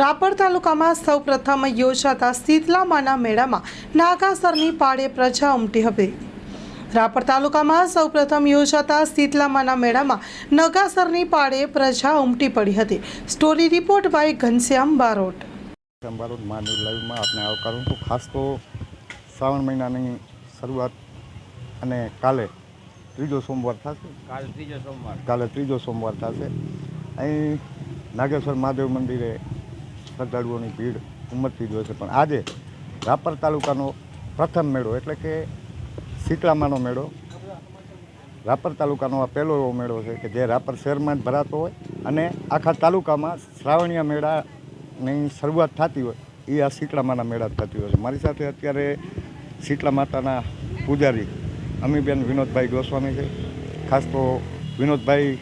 રાપર તાલુકામાં સૌ પ્રથમ યોજાતા શીતલામાના મેળામાં નાગાસરની પાળે પ્રજા ઉમટી હતી. રાપર તાલુકામાં સૌ પ્રથમ યોજાતા શીતલામાના મેળામાં નગાસરની પાળે પ્રજા ઉમટી પડી હતી. Story report by Ghanshyam Barot. Barot માની લાઈવમાં આપને આવકારું છું. ખાસ તો શ્રાવણ મહિનાની શરૂઆત અને કાલે ત્રીજો સોમવાર થશે. કાલે ત્રીજો સોમવાર. કાલે ત્રીજો સોમવાર થશે. અહીં નાગેશ્વર મહાદેવ મંદિરે શ્રદ્ધાળુઓની ભીડ ઉમટતી જ હોય છે. પણ આજે રાપર તાલુકાનો પ્રથમ મેળો, એટલે કે શીતળામાનો મેળો. રાપર તાલુકાનો આ પહેલો એવો મેળો છે કે જે રાપર શહેરમાં જ ભરાતો હોય અને આખા તાલુકામાં શ્રાવણીય મેળાની શરૂઆત થતી હોય, એ આ શીતળામાના મેળા જ થતી હોય છે. મારી સાથે અત્યારે શીતળા માતાના પૂજારી અમીબેન વિનોદભાઈ ગોસ્વામી છે. ખાસ તો વિનોદભાઈ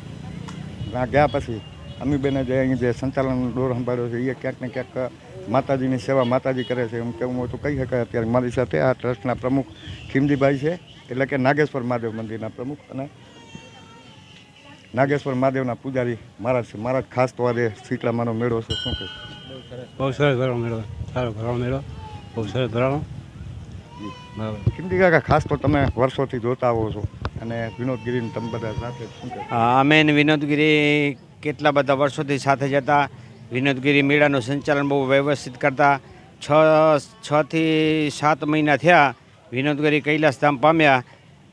ગયા પછી અમીબેને જે અહીં જે સંચાલન દોર સંભાળ્યો છે એ ક્યાંક ને ક્યાંક માતાજીની સેવા માતાજી કરે છે એમ કેવું હોય તો કહી શકાય. અત્યારે મારી સાથે આ ટ્રસ્ટના પ્રમુખ ખીમજીભાઈ છે એટલે કે નાગેશ્વર મહાદેવ મંદિરના પ્રમુખ અને નાગેશ્વર મહાદેવના પૂજારી મહારાજ છે. મહારાજ ખાસ તો આજે શીતળામાનો મેળો છે. શું કહે? બહુ સરસ ભરાણો મેળો. સારો ભરાણો મેળો. બહુ સરસ ભરાણો ખીમજી કાકા ખાસ તો તમે વર્ષોથી જોતા આવો છો અને વિનોદગીરીને તમે બધા સાથે શું હા, અમે વિનોદગીરી કેટલા બધા વર્ષોથી સાથે જતા વિનોદગીરી મેળાનું સંચાલન બહુ વ્યવસ્થિત કરતા છ, છથી સાત મહિના થયા વિનોદગીરી કૈલાસધામ પામ્યા.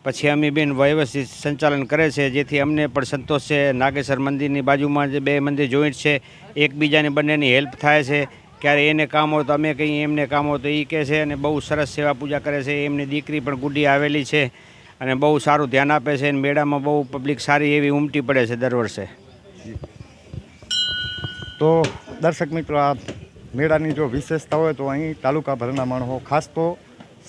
પછી અમે બેન વ્યવસ્થિત સંચાલન કરે છે, જેથી અમને પણ સંતોષ છે. નાગેશ્વર મંદિરની બાજુમાં જે બે મંદિર જોઈન્ટ છે, એકબીજાની બંનેની હેલ્પ થાય છે. ક્યારે એને કામ હોય તો અમે કહીએ એમને કામ હોય તો એ કહે છે અને બહુ સરસ સેવા પૂજા કરે છે. એમની દીકરી પણ ગુડી આવેલી છે અને બહુ સારું ધ્યાન આપે છે અને મેળામાં બહુ પબ્લિક સારી એવી ઉમટી પડે છે દર વર્ષે. તો દર્શક મિત્રો, આ મેળાની જો વિશેષતા હોય તો અહીં તાલુકા ભરના માણસો, ખાસ તો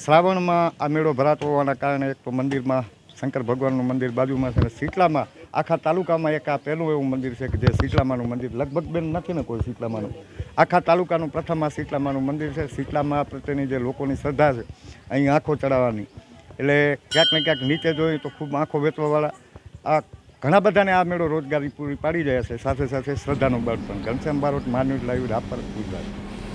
શ્રાવણમાં આ મેળો ભરાતો હોવાના કારણે એક તો મંદિરમાં શંકર ભગવાનનું મંદિર બાજુમાં છે અને શીતલામાં, આખા તાલુકામાં એક આ પહેલું એવું મંદિર છે કે જે શીતલામાનું મંદિર, લગભગ બેન નથી ને કોઈ શીતલામાનું. આખા તાલુકાનું પ્રથમ આ શીતલામાનું મંદિર છે. શીતલામાં પ્રત્યેની જે લોકોની શ્રદ્ધા છે, અહીં આંખો ચડાવવાની. એટલે ક્યાંક ને ક્યાંક નીચે જોઈએ તો ખૂબ આંખો વેચવાવાળા, આ ઘણા બધાને આ મેળો રોજગારી પૂરી પાડી રહ્યા છે. સાથે સાથે શ્રદ્ધાનું બળ પણ. ઘનશ્યામ બારોટ માનવ લાઈવ, રાપર, ગુજરાત.